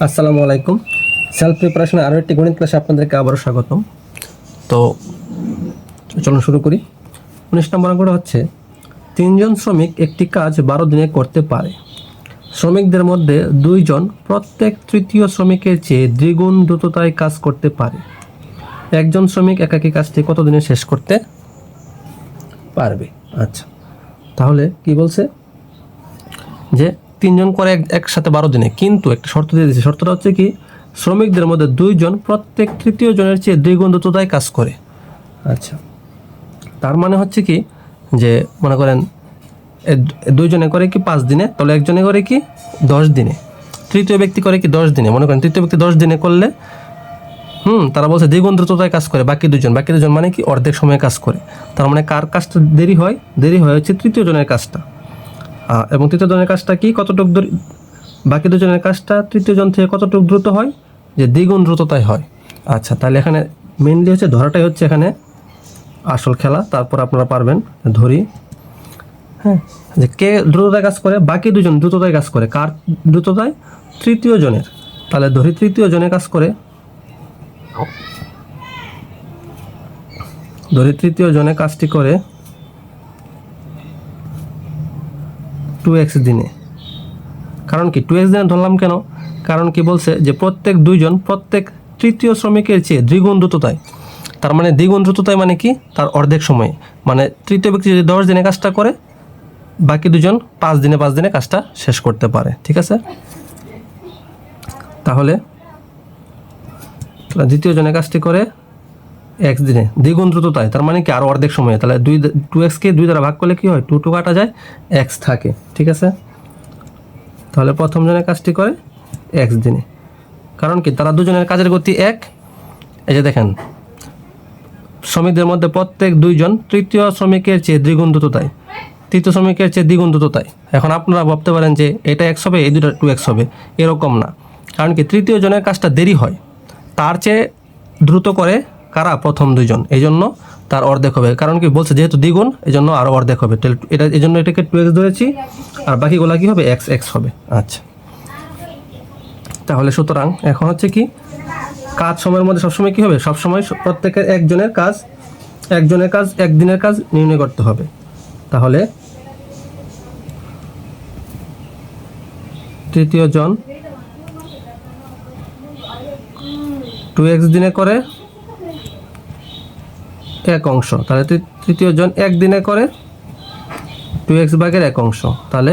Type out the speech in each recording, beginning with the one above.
আসসালামু আলাইকুম। Self preparation আরও একটি গণিত ক্লাসে আপনাদেরকে আবারও স্বাগতম। তো চলুন শুরু করি। উনিশ নম্বর অঙ্কটা হচ্ছে, তিনজন শ্রমিক একটি কাজ বারো দিনে করতে পারে। শ্রমিকদের মধ্যে দুইজন প্রত্যেক তৃতীয় শ্রমিকের চেয়ে দ্বিগুণ দ্রুততায় কাজ করতে পারে। একজন শ্রমিক একাকী কাজটি কত দিনে শেষ করতে পারবে? আচ্ছা তাহলে কি বলছে? যে তিনজন করে এক একসাথে বারো দিনে। কিন্তু একটা শর্ত দিয়ে দিয়েছে। শর্তটা হচ্ছে কি, শ্রমিকদের মধ্যে দুইজন প্রত্যেক তৃতীয় জনের চেয়ে দ্বিগুণ দ্রুততায় কাজ করে। আচ্ছা। তার মানে হচ্ছে কি, যে মনে করেন দুইজনে করে কি পাঁচ দিনে, তাহলে একজনে করে কি দশ দিনে। তৃতীয় ব্যক্তি করে কি দশ দিনে। মনে করেন, তৃতীয় ব্যক্তি দশ দিনে করলে, হুম, তারা বলছে দ্বিগুণ দ্রুততায় কাজ করে, বাকি দুজন বাকি দুজন মানে কি অর্ধেক সময়ে কাজ করে। তার মানে কার কাজটা দেরি হয়? দেরি হয় হচ্ছে তৃতীয় জনের কাজটা। এবং তৃতীয় জনের কাজটা কি? কতটুকু বাকি দুজনের কাজটা তৃতীয় জন থেকে কতটুকু দ্রুত হয়? যে দ্বিগুণ দ্রুততায় হয়। আচ্ছা তাহলে এখানে মেনলি হচ্ছে ধরাটাই হচ্ছে এখানে আসল খেলা। তারপর আপনারা পারবেন ধরি। হ্যাঁ যে কে দ্রুততায় কাজ করে? বাকি দুজন দ্রুততায় কাজ করে। কার দ্রুততায়? তৃতীয় জনের। তাহলে ধরি তৃতীয় জনে কাজ করে। ধরি তৃতীয় জনে কাজটি করে। টু এক্স দিনে। কারণ কি টু এক্স দিনে ধরলাম কেন? কারণ কি বলছে যে প্রত্যেক দুইজন প্রত্যেক তৃতীয় শ্রমিকের চেয়ে দ্বিগুণ দ্রুততায়। তার মানে দ্বিগুণ দ্রুততায় মানে কি? তার অর্ধেক সময়ে। মানে তৃতীয় ব্যক্তি যদি দশ দিনে কাজটা করে, বাকি দুজন পাঁচ দিনে পাঁচ দিনে কাজটা শেষ করতে পারে। ঠিক আছে? তাহলে দ্বিতীয় জনে কাজটি করে এক্স দিনে দ্বিগুণ দ্রুততায় তার মানে কি আরও অর্ধেক সময়ে তাহলে দুই টু এক্সকে দুই দ্বারা ভাগ করলে কি হয়? টু টু কাটা যায় এক্স থাকে, ঠিক আছে? তাহলে প্রথম জনের কাজটি করে এক্স দিনে। কারণ কি? তারা দুজনের কাজের গতি এক। এই যে দেখেন, শ্রমিকদের মধ্যে প্রত্যেক দুইজন তৃতীয় শ্রমিকের চেয়ে দ্বিগুণ দ্রুততায় তৃতীয় শ্রমিকের চেয়ে দ্বিগুণ দ্রুততায় এখন আপনারা ভাবতে পারেন যে এটা এক্স হবে, এই দুটো টু এক্স হবে। এরকম না। কারণ কি? তৃতীয় জনের কাজটা দেরি হয়। তার চেয়ে দ্রুত করে কারা? প্রথম দুইজন। এই জন্য তার অর্ধেক হবে। কারণ কি বলছে যেহেতু দ্বিগুণ এই জন্য আরও অর্ধেক হবে। এটা এই জন্য এটাকে টু এক্স ধরেছি। আর বাকিগুলা কি হবে? এক্স এক্স হবে। আচ্ছা। তাহলে সুতরাং এখন হচ্ছে কি, কাজ সময়ের মধ্যে সবসময় কি হবে? সবসময় প্রত্যেকের একজনের কাজ একজনের কাজ, একদিনের কাজ নির্ণয় করতে হবে। তাহলে তৃতীয় জন টু এক্স দিনে করে এক অংশ। তাহলে তৃতীয় জন এক দিনে করে টু এক্স ভাগের এক অংশ। তাহলে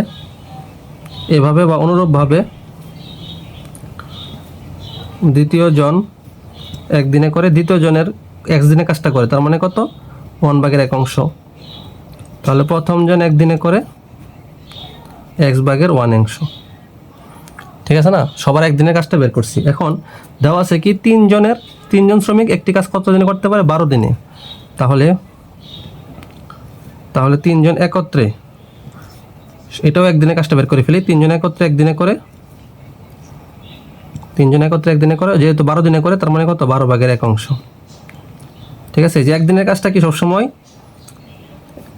এভাবে বা অনুরূপভাবে দ্বিতীয় জন একদিনে করে দ্বিতীয় জনের এক দিনে কাজটা করে। তার মানে কত? ওয়ান ভাগের এক অংশ। তাহলে প্রথম জন একদিনে করে এক্স ভাগের ওয়ান অংশ। ঠিক আছে না? সবার একদিনের কাজটা বের করছি। এখন দেওয়া আছে কি তিনজনের তিনজন শ্রমিক একটি কাজ কত দিনে করতে পারে? বারো দিনে। তাহলে তাহলে তিনজন একত্রে, এটাও একদিনে কাজটা বের করে ফেলি, তিনজন একত্রে একদিনে করে, তিনজন একত্রে একদিনে করে, যেহেতু বারো দিনে করে, তার মানে কত? বারো ভাগের এক অংশ। ঠিক আছে যে একদিনের কাজটা কি সবসময়?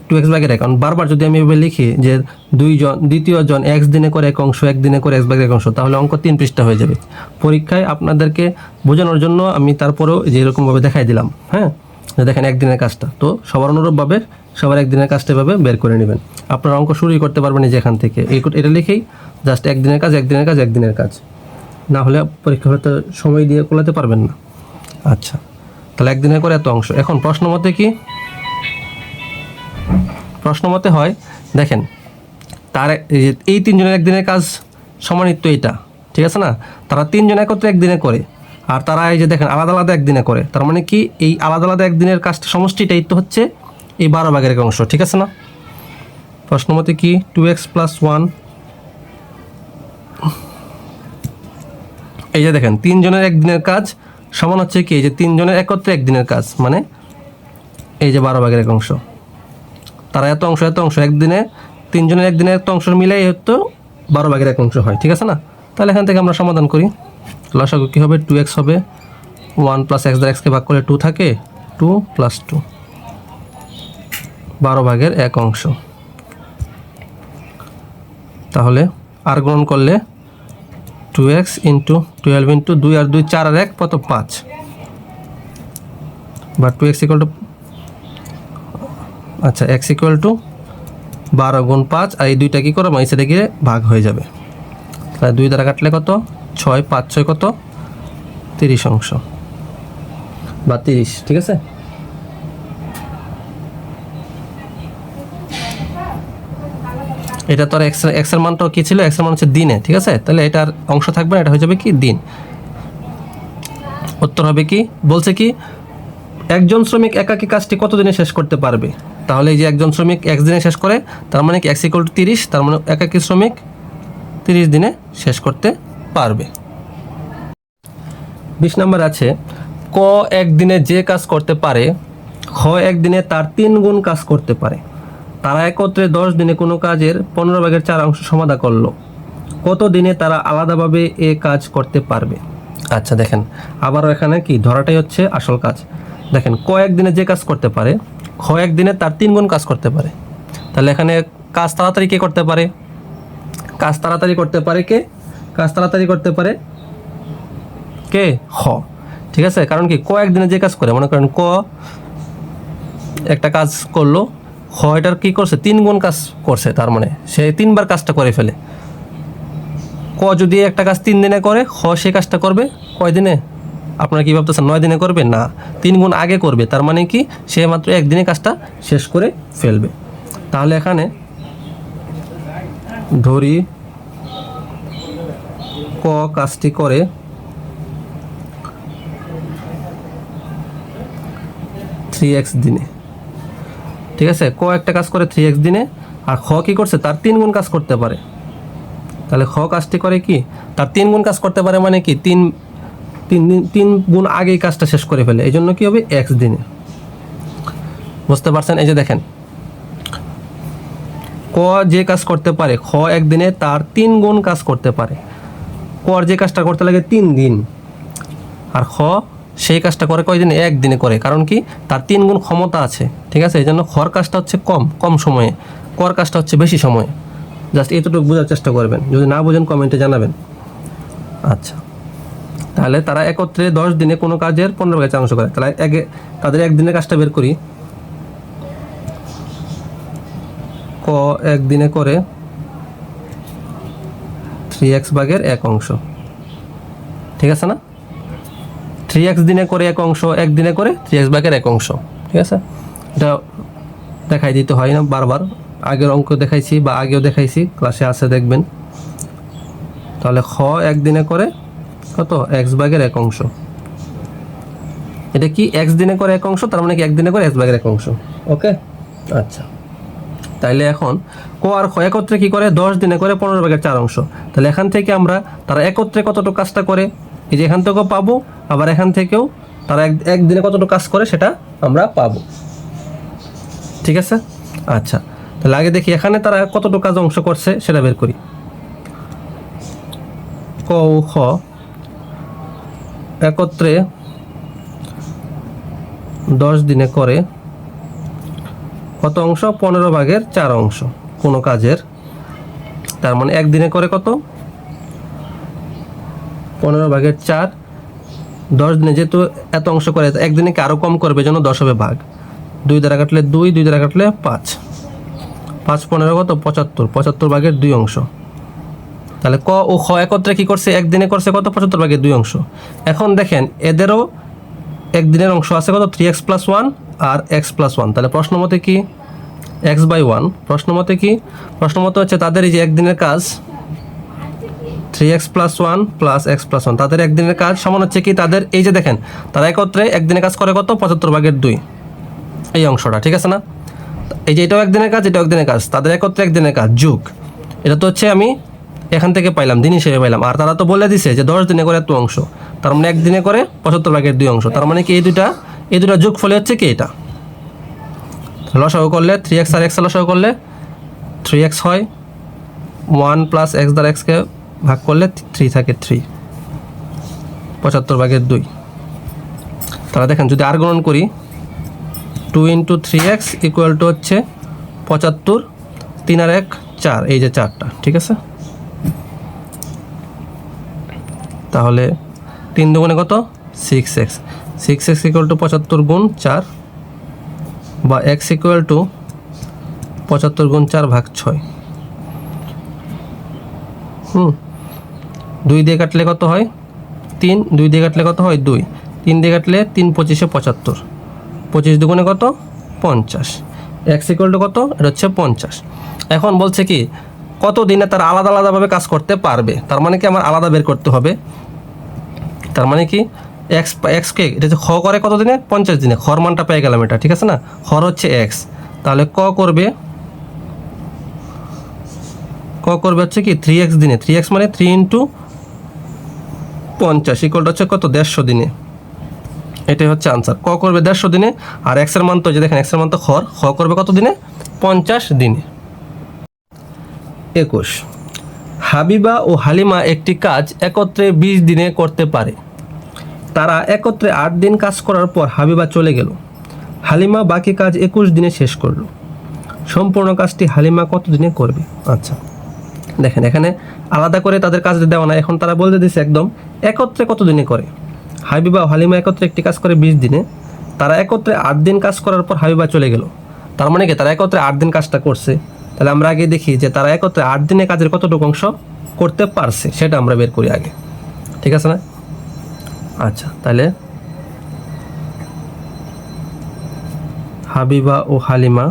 টু এক্স ভাগের এক। বারবার যদি আমি এভাবে লিখি যে দুইজন দ্বিতীয় জন এক্স দিনে করে এক অংশ, এক দিনে করে এক্স ভাগের এক অংশ, তাহলে অঙ্ক তিন পৃষ্ঠা হয়ে যাবে। পরীক্ষায় আপনাদেরকে বোঝানোর জন্য আমি তারপরেও যে এরকমভাবে দেখাই দিলাম হ্যাঁ? দেখেন একদিনের কাজটা। তো সবার অনুরূপভাবে সবার একদিনের কাজটা এভাবে বের করে নেবেন। আপনার অঙ্ক শুরুই করতে পারবেন এই যে এখান থেকে। এটা লিখেই জাস্ট একদিনের কাজ একদিনের কাজ একদিনের কাজ। না হলে পরীক্ষা হয়তো সময় দিয়ে কোলাতে পারবেন না। আচ্ছা তাহলে একদিনের করে এত অংশ। এখন প্রশ্ন মতে কি? প্রশ্ন মতে হয়, দেখেন, তার এই তিনজনের একদিনের কাজ সমানিত্ব এটা ঠিক আছে না? তারা তিনজন একত্রে একদিনে করে। আর তারা এই যে দেখেন, আলাদা আলাদা একদিনে করে। তার মানে কি? এই আলাদা আলাদা একদিনের কাজটা, সমষ্টিটাই তো হচ্ছে এই বারো ভাগের এক অংশ, ঠিক আছে না? প্রশ্ন মতে কি? টু এক্স প্লাস ওয়ান এই যে দেখেন, তিনজনের একদিনের কাজ, সমান হচ্ছে কি? এই যে তিনজনের একত্রে একদিনের কাজ মানে এই যে বারো ভাগের এক অংশ। তারা এত অংশ এত অংশ, একদিনে, তিনজনের একদিনে এত অংশ মিলাই হতো বারো ভাগের এক অংশ হয়, ঠিক আছে না? তাহলে এখান থেকে আমরা সমাধান করি। লসাগু কী হবে? টু এক্স হবে। ওয়ান প্লাস এক্স দ্বারা এক্সকে ভাগ করলে টু থাকে। টু প্লাস টু বারো ভাগের এক অংশ। তাহলে আর গ্রহণ করলে two x into twelve into দুই আর দুই চার আর এক, কত? পাঁচ। বা টু এক্স ইকুয়াল টু আচ্ছা এক্স ইকুয়াল টু বারো গুণ পাঁচ, আর এই দুইটা কী করব এই সাইডে গিয়ে ভাগ হয়ে যাবে। তাহলে দুই দ্বারা কাটলে কত? ছয়, পাঁচ, ছয় কত? তিরিশ অংশ। বা তিরিশ, ঠিক আছে? এটা তো আর এক্স এক্সের মানটাও কী ছিল? এক্সের মান হচ্ছে দিনে, ঠিক আছে? তাহলে এটার অংশ থাকবে না, এটা হয়ে যাবে কি? দিন। উত্তর হবে কি? বলছে কি, একজন শ্রমিক একাকী কাজটি কত দিনে শেষ করতে পারবে? তাহলে এই যে একজন শ্রমিক এক দিনে শেষ করে, তার মানে কি এক্স ইকুয়াল টু তিরিশ, তার মানে একাকী শ্রমিক তিরিশ দিনে শেষ করতে পারবে। বিশ নম্বর আছে, ক একদিনে যে কাজ করতে পারে খ একদিনে তার তিন গুণ কাজ করতে পারে। তারা একত্রে দশ দিনে কোনো কাজের পনেরো ভাগের চার অংশ সমাধা করল। কত দিনে তারা আলাদাভাবে এ কাজ করতে পারবে? আচ্ছা দেখেন, আবারও এখানে কি? ধরাটাই হচ্ছে আসল কাজ। দেখেন, ক একদিনে যে কাজ করতে পারে, খ একদিনে তার তিন গুণ কাজ করতে পারে। তাহলে এখানে কাজ তাড়াতাড়ি কে করতে পারে? কাজ তাড়াতাড়ি করতে পারে কে? কাজ তাড়াতাড়ি করতে পারে? কে? খ ঠিক আছে? কারণ কি, ক একদিনে যে কাজ করে, মনে করেন ক একটা কাজ করল খ এটার কি করছে, তিন গুণ কাজ করছে, তার মানে সে তিনবার কাজটা করে ফেলে। ক যদি একটা কাজ তিন দিনে করে খ সে কাজটা করবে কয় দিনে? আপনারা কি ভাবতেছেন, নয় দিনে করবে? না, তিন গুণ আগে করবে, তার মানে কি, সে মাত্র একদিনে কাজটা শেষ করে ফেলবে। তাহলে এখানে ধরি ক কাজটি করে? থ্রি এক্স দিনে। ঠিক আছে? ক একটা কাজ করে থ্রি এক্স দিনে, আর খ কি করছে? তার তিন গুণ কাজ করতে পারে। তাহলে খ কাজটি করে কি? তার তিন গুণ কাজ করতে পারে মানে কি? তিন তিন দিন, তিন গুণ আগেই কাজটা শেষ করে ফেলে। এই জন্য কী হবে? এক্স দিনে। বুঝতে পারছেন? এই যে দেখেন। ক যে কাজ করতে পারে, খ একদিনে তার তিন গুণ কাজ করতে পারে। কর যে কাজটা করতে লাগে তিন দিন। আর খ, সেই কাজটা করে কয়দিনে? একদিনে করে। কারণ কি? তার তিন গুণ ক্ষমতা আছে। ঠিক আছে? এই জন্য খর কাজটা হচ্ছে কম কম সময়ে। কর কাজটা হচ্ছে বেশি সময়ে। জাস্ট এতটুকু বোঝার চেষ্টা করবেন। যদি না বোঝেন, কমেন্টে জানাবেন। আচ্ছা। তাহলে তারা একত্রে দশ দিনে কোনো কাজের পনেরো চার অংশ করে। তাহলে এক, তাদের একদিনের কাজটা বের করি। ক, একদিনে করে থ্রি এক্স ভাগের এক অংশ। ঠিক আছে না? থ্রি এক্স দিনে করে এক অংশ একদিনে করে থ্রি এক্স ভাগের এক অংশ। ঠিক আছে? এটা দেখাই দিতে হয় না, বারবার। আগের অঙ্ক দেখাইছি বা আগেও দেখাইছি ক্লাসে আছে, দেখবেন। তাহলে খ একদিনে করে কত? এক্স ভাগের এক অংশ। এটা কি এক্স দিনে করে এক অংশ, তার মানে কি একদিনে করে এক্স ভাগের এক অংশ? ওকে আচ্ছা। তাইলে এখন ক আর খ একত্রে কি করে? দশ দিনে করে পনেরো ভাগের চার অংশ। তাহলে এখান থেকে আমরা তারা একত্রে কতটুকু কাজটা করে? এই যে এখান থেকেও পাবো, আবার এখান থেকেও তারা এক একদিনে কতটুকু কাজ করে সেটা আমরা পাবো। ঠিক আছে? আচ্ছা তাহলে আগে দেখি এখানে তারা কতটুকু কাজ অংশ করছে সেটা বের করি। ক ও খ একত্রে দশ দিনে করে কত অংশ? পনেরো ভাগের চার অংশ। কোনো কাজের। তার মানে একদিনে করে কত? পনেরো ভাগের চার। দশ দিনে যেহেতু এত অংশ করে একদিনে আরও কম করবে? যেন দশ হবে ভাগ। দুই দ্বারা কাটলে দুই দুই দ্বারা কাটলে পাঁচ। পাঁচ, পনেরো কত? পঁচাত্তর। পঁচাত্তর ভাগের দুই অংশ। তাহলে ক ও খ একত্রে কী করছে? একদিনে করছে কত? পঁচাত্তর ভাগের দুই অংশ। এখন দেখেন, এদেরও একদিনের অংশ আছে কত? থ্রি এক্স প্লাস ওয়ান আর এক্স প্লাস ওয়ান তাহলে প্রশ্ন মতে কি? এক্স বাই ওয়ান প্রশ্ন মতে কি? প্রশ্ন মতে হচ্ছে তাদের এই যে একদিনের কাজ three x plus one plus x plus one তাদের একদিনের কাজ সমান হচ্ছে কি? তাদের এই যে দেখেন, তারা একত্রে একদিনের কাজ করে কত? পঁচাত্তর ভাগের দুই। এই অংশটা, ঠিক আছে না? এই যে এটাও একদিনের কাজ, এটাও একদিনের কাজ। তাদের একত্রে একদিনের কাজ, যুগ। এটা তো হচ্ছে আমি এখান থেকে পাইলাম, দিন হিসেবে পাইলাম। আর তারা তো বলে দিছে যে দশ দিনে করে এত অংশ। তার মানে একদিনে করে পঁচাত্তর ভাগের দুই অংশ। তার মানে কি এই দুইটা এই দুটা যোগ ফলে হচ্ছে কি এটা? লসাগু করলে থ্রি এক্স আর এক্স লসাগু করলে থ্রি এক্স হয় ওয়ান প্লাস এক্স দ্বারা এক্সকে ভাগ করলে থ্রি থাকে থ্রি পঁচাত্তর ভাগের দুই। তাহলে দেখেন, যদি আর গ্রহণ করি two into three x equal to হচ্ছে পঁচাত্তর, তিন আর এক, চার, এই যে চারটা, ঠিক আছে? তাহলে তিন দুগুণে কত? Six x six x equal to পঁচাত্তর গুণ চার বা এক্স ইকুয়াল টু পঁচাত্তর গুণ চার ভাগ ছয়। হুম, দুই দিয়ে কাটলে কত হয়? তিন, দুই দিয়ে কাটলে কত হয়? দুই। তিন দিয়ে কাটলে তিন পঁচিশে পঁচাত্তর। পঁচিশ দুগুণে কত? পঞ্চাশ। এক্স ইকুয়াল টু কত? এটা হচ্ছে পঞ্চাশ। এখন বলছে কি কত দিনে তার আলাদা আলাদাভাবে কাজ করতে পারবে? তার মানে কি আমার আলাদা বের করতে হবে? তার মানে কি এক্স এক্সকে এটা হচ্ছে খ করে কত দিনে পঞ্চাশ দিনে। খর মানটা পেয়ে গেলাম এটা, ঠিক আছে না? খর হচ্ছে এক্স তাহলে ক করবে? ক করবে হচ্ছে কি? থ্রি এক্স দিনে। থ্রি এক্স মানে থ্রি ইন্টু পঞ্চাশ ইকুয়ালটা হচ্ছে কত? দেড়শো দিনে। এটাই হচ্ছে আনসার ক করবে দেড়শো দিনে? আর এক্সের মান তো যে দেখেন এক্সের মান তো খর। খ করবে কত দিনে? পঞ্চাশ দিনে। একুশ। হাবিবা ও হালিমা একটি কাজ একত্রে বিশ দিনে করতে পারে। তারা একত্রে আট দিন কাজ করার পর হাবিবা চলে গেল। হালিমা বাকি কাজ একুশ দিনে শেষ করল। সম্পূর্ণ কাজটি হালিমা কত দিনে করবে? আচ্ছা দেখেন, এখানে আলাদা করে তাদের কাজ দেওয়া না এখন তারা বলতে দিচ্ছে একদম একত্রে কত দিনে করে? হাবিবা হালিমা একত্রে একটি কাজ করে বিশ দিনে। তারা একত্রে আট দিন কাজ করার পর হাবিবা চলে গেল। তার মানে কি? তারা একত্রে আট দিন কাজটা করছে। তাহলে আমরা আগে দেখি যে তারা একত্রে আট দিনে কাজের কতটুকু অংশ করতে পারছে, সেটা আমরা বের করি আগে। ঠিক আছে না? আচ্ছা তাহলে হাবিবা ও হালিমা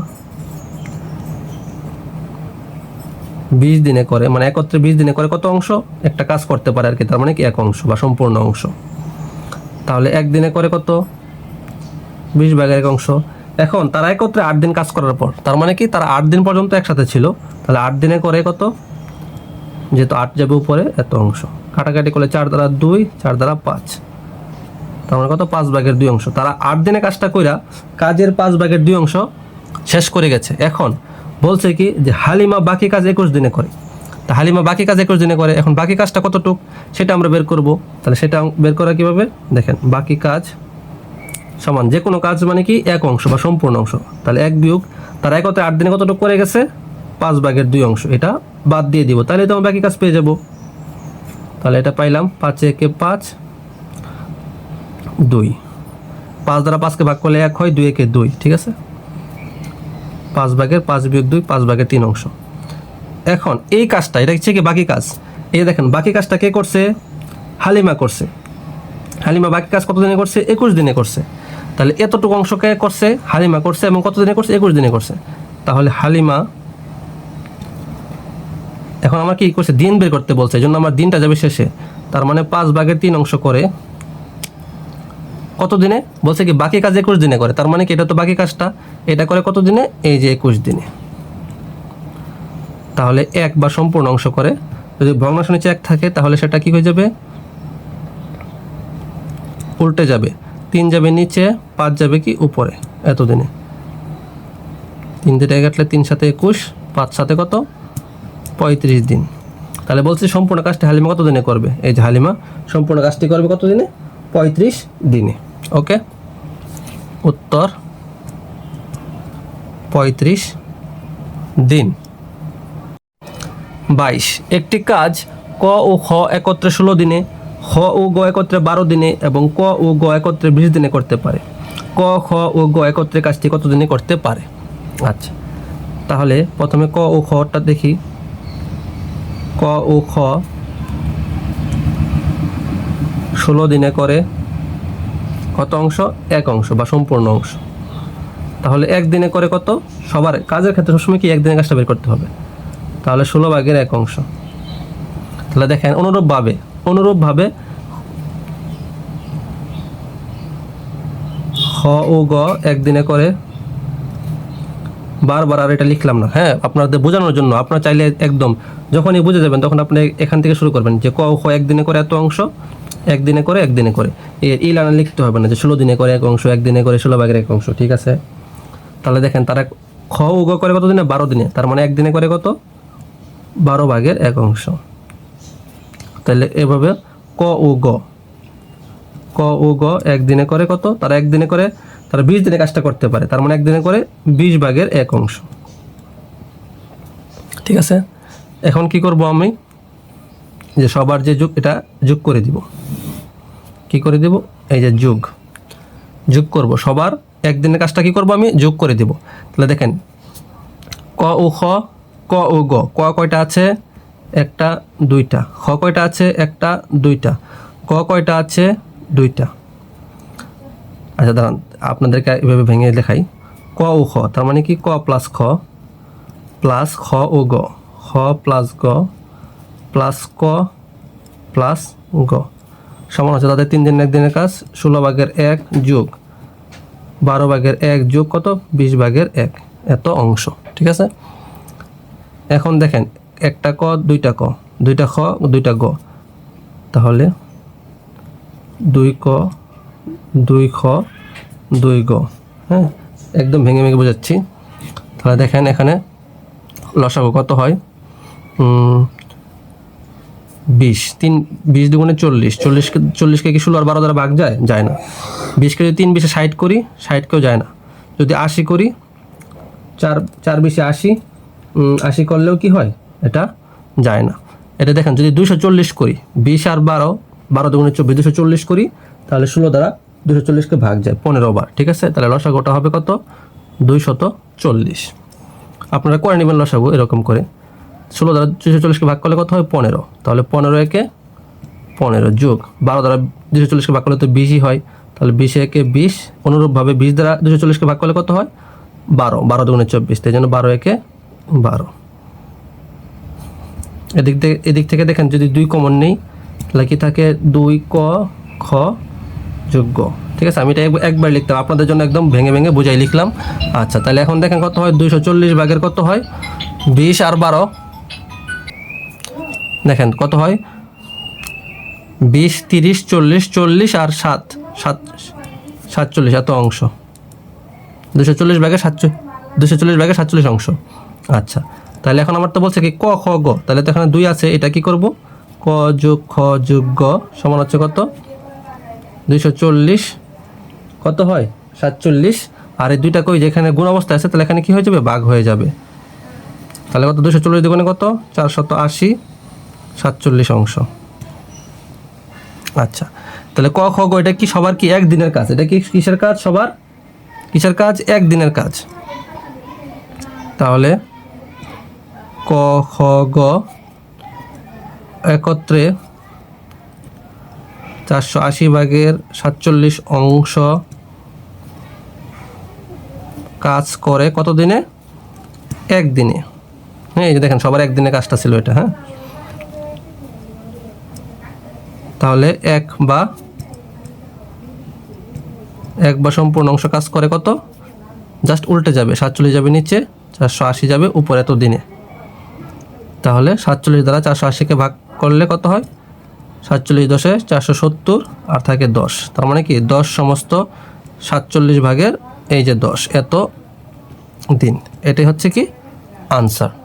বিশ দিনে করে মানে একত্রে বিশ দিনে করে কত অংশ? একটা কাজ করতে পারে আর কি, তার মানে কি এক অংশ বা সম্পূর্ণ অংশ। তাহলে একদিনে করে কত? বিশ ভাগের এক অংশ। এখন তারা একত্রে আট দিন কাজ করার পর, তার মানে কি তারা আট দিন পর্যন্ত একসাথে ছিল, তাহলে আট দিনে করে কত? যেহেতু আট যাবে উপরে, এত অংশ। কাটাকাটি করলে চার দ্বারা দুই, চার দ্বারা পাঁচ। তার মানে কত? পাঁচ ভাগের দুই অংশ। তারা আট দিনে কাজটা কইরা কাজের পাঁচ ভাগের দুই অংশ শেষ করে গেছে। এখন বলছে কি যে হালিমা বাকি কাজ একুশ দিনে করে। তা হালিমা বাকি কাজ একুশ দিনে করে, এখন বাকি কাজটা কতটুক সেটা আমরা বের করব। তাহলে সেটা বের করা কীভাবে? দেখেন, বাকি কাজ সমান, যে কোনো কাজ মানে কি এক অংশ বা সম্পূর্ণ অংশ। তাহলে এক বিয়োগ, তারা একতে আট দিনে কতটুকু করে গেছে? পাঁচ ভাগের দুই অংশ। এটা বাদ দিয়ে দিব। তাহলে তো আমরা বাকি কাজ পেয়ে যাব। তাহলে এটা পাইলাম পাঁচে একে পাঁচ দুই। পাঁচ দ্বারা পাঁচকে ভাগ করলে এক হয়, দুই একে দুই, ঠিক আছে? পাঁচ ভাগের পাঁচ বিয়োগ দুই, পাঁচ ভাগের তিন অংশ। এখন, এই কাজটা, এটা হচ্ছে কি বাকি কাজ? এই দেখেন, বাকি কাজটা কে করছে? হালিমা করছে। হালিমা বাকি কাজ কত দিনে করছে? একুশ দিনে করছে। তাহলে এতটুকু অংশ কে করছে? হালিমা করছে এবং কত দিনে করছে? একুশ দিনে করছে। তাহলে হালিমা এখন আমার কি করছে? দিন বের করতে বলছে। এই জন্য আমার দিনটা যাবে শেষে। তার মানে পাঁচ ভাগের তিন অংশ করে কত দিনে বলছে কি, বাকি কাজ একুশ দিনে করে। তার মানে কি, এটা তো বাকি কাজটা। এটা করে কত দিনে এই যে একুশ দিনে। তাহলে এক বা সম্পূর্ণ অংশ করে। যদি ভগ্নাংশ নিচে এক থাকে, তাহলে সেটা কি হয়ে যাবে? উল্টে যাবে। তিন যাবে নিচে, পাঁচ যাবে কি উপরে, এতদিনে। তিন দিনে কাটলে তিন সাথে একুশ, পাঁচ সাথে কত? পঁয়ত্রিশ দিন। তাহলে বলছি সম্পূর্ণ কাজটি হালিমা কত দিনে করবে? এই যে হালিমা, সম্পূর্ণ কাজটি করবে কত দিনে পঁয়ত্রিশ দিনে। ওকে? উত্তর পঁয়ত্রিশ দিন। বাইশ। একটি কাজ ক ও খ একত্রে ষোলো দিনে খ ও গ একত্রে বারো দিনে এবং ক ও গ একত্রে বিশ দিনে করতে পারে। ক, খ ও গ একত্রে কাজটি কত দিনে করতে পারে? আচ্ছা। তাহলে প্রথমে ক ও খটা দেখি। ক ও খ ষোলো দিনে করে কত অংশ, এক অংশ বা সম্পূর্ণ অংশ। তাহলে একদিনে করে কত? সবার কাজের ক্ষেত্রে সবসময় কি একদিনে কাজটা বের করতে হবে? তাহলে ষোলো ভাগের এক অংশ। তাহলে দেখেন, অনুরূপভাবে অনুরূপভাবে খ ও গ একদিনে করে বারবার আর এটা লিখলাম না। হ্যাঁ আপনাদের বোঝানোর জন্য, আপনার চাইলে একদম যখনই বুঝে যাবেন, তখন আপনি এখান থেকে শুরু করবেন যে ক ও খ একদিনে করে এত অংশ একদিনে করে একদিনে করে। এই লাইনে লিখতে হবে না যে ষোলো দিনে করে এক অংশ, একদিনে করে ষোলো ভাগের এক অংশ, ঠিক আছে? তাহলে দেখেন তারা খ উগ করে কত দিনে? বারো দিনে। তার মানে একদিনে করে কত? বারো ভাগের এক অংশ। তাহলে এভাবে ক ও গ। ক ও গ একদিনে করে কত? তারা একদিনে করে, তারা বিশ দিনে কাজটা করতে পারে। তার মানে একদিনে করে বিশ ভাগের এক অংশ। ঠিক আছে? এখন কি করব আমি? যে সবার যে যুগ, এটা যোগ করে দিব। কি করে দিব? এই যে যোগ। যোগ করব। সবার একদিনের কাজটা কি করব আমি? যোগ করে দিব। তাহলে দেখেন, ক ও খ, ক ও গ। ক কয়টা আছে? একটা, দুইটা। খ কয়টা আছে? একটা, দুইটা। গ কয়টা আছে? দুইটা। আচ্ছা দাঁড়ান আপনাদেরকে এভাবে ভেঙে দেখাই। ক ও খ, তার মানে কি? ক প্লাস খ প্লাস খ ও গ। খ প্লাস গ প্লাস ক, প্লাস গ। সমান হচ্ছে তাদের তিন দিনের একদিনের কাজ, ষোলো ভাগের এক যোগ বারো ভাগের এক যোগ কত? বিশ ভাগের এক। এত অংশ, ঠিক আছে? এখন দেখেন, একটা ক, দুইটা ক। দুইটা খ, দুইটা গ। তাহলে দুই ক, দুই খ, দুই গ। হ্যাঁ? একদম ভেঙে ভেঙে বোঝাচ্ছি। তাহলে দেখেন এখানে লসাগু কত হয়? বিশ, তিন, বিশ দুগুণে চল্লিশ চল্লিশকে চল্লিশকে কি ষোলো আর বারো দ্বারা ভাগ যায়? যায় না। বিশকে যদি তিন, বিশে ষাট করি ষাটকেও যায় না। যদি আশি করি, চার চার বিশে আশি আশি করলেও কি হয়? এটা যায় না। এটা দেখেন, যদি দুশো চল্লিশ করি, বিশ আর বারো বারো দুগুণে চব্বিশ দুশো চল্লিশ করি, তাহলে ষোলো দ্বারা দুশো চল্লিশকে ভাগ যায়, পনেরো বার, ঠিক আছে? তাহলে লসাগুটা হবে কত? দুইশত চল্লিশ। আপনারা করে নেবেন লসাগু এরকম করে। ষোলো দ্বারা দুশো চল্লিশকে ভাগ করলে কত হয়? পনেরো। তাহলে পনেরো একে পনেরো যোগ বারো দ্বারা দুশো চল্লিশকে ভাগ করলে তো বিশই হয়। তাহলে বিশে একে বিশ অনুরূপভাবে বিশ দ্বারা দুশো চল্লিশকে ভাগ করলে কত হয়? বারো। বারো দুগুণে চব্বিশ। তাই জন্য বারো একে বারো। এদিক থেকে এদিক থেকে দেখেন যদি দুই কমন নেই, তাহলে কি থাকে? দুই ক, খ যোগ্য ঠিক আছে? আমি এটা এক- একবার লিখতাম। আপনাদের জন্য একদম ভেঙে ভেঙে বুঝাই লিখলাম। আচ্ছা তাহলে এখন দেখেন কত হয়? দুইশো চল্লিশ ভাগের কত হয়? বিশ আর বারো। দেখেন কত হয়? বিশ, তিরিশ, চল্লিশ চল্লিশ আর সাত। সাত, সাতচল্লিশ, এত অংশ। দুশো চল্লিশ ব্যাগে সাতচল্লিশ দুশো চল্লিশ ব্যাগে সাতচল্লিশ অংশ। আচ্ছা তাহলে এখন আমার তো বলছে কি, ক, খ, গ। তাহলে তো এখানে দুই আছে, এটা কি করব? ক যোগ খ যোগ গ সমান হচ্ছে কত? দুইশো চল্লিশ। কত হয়? সাতচল্লিশ। আর এই দুইটা কই, যেখানে গুণ অবস্থা আছে, তাহলে এখানে কি হয়ে যাবে? বাঘ হয়ে যাবে। তাহলে কত? দুশো চল্লিশ দুগুণে কত? চারশত আশি। সাতচল্লিশ অংশ। আচ্ছা তাহলে ক, খ, গ, এটা কি সবার কি একদিনের কাজ? এটা কি কিসের কাজ সবার? কিসের কাজ? একদিনের কাজ। তাহলে ক, খ, গ একত্রে চারশো আশি ভাগের সাতচল্লিশ অংশ কাজ করে কত দিনে একদিনে। হ্যাঁ এই যে দেখেন সবার একদিনে কাজটা ছিল এটা হ্যাঁ? তাহলে এক বা এক বা সম্পূর্ণ অংশ কাজ করে কত? জাস্ট উল্টে যাবে, সাতচল্লিশ যাবে নিচে, চারশো আশি যাবে উপরে এত দিনে। তাহলে সাতচল্লিশ দ্বারা চারশো আশিকে ভাগ করলে কত হয়? সাতচল্লিশ দশে চারশো সত্তর, আর থাকে দশ। তার মানে কি? দশ সমস্ত সাতচল্লিশ ভাগের এই যে দশ, এত দিন। এটাই হচ্ছে কি? আনসার।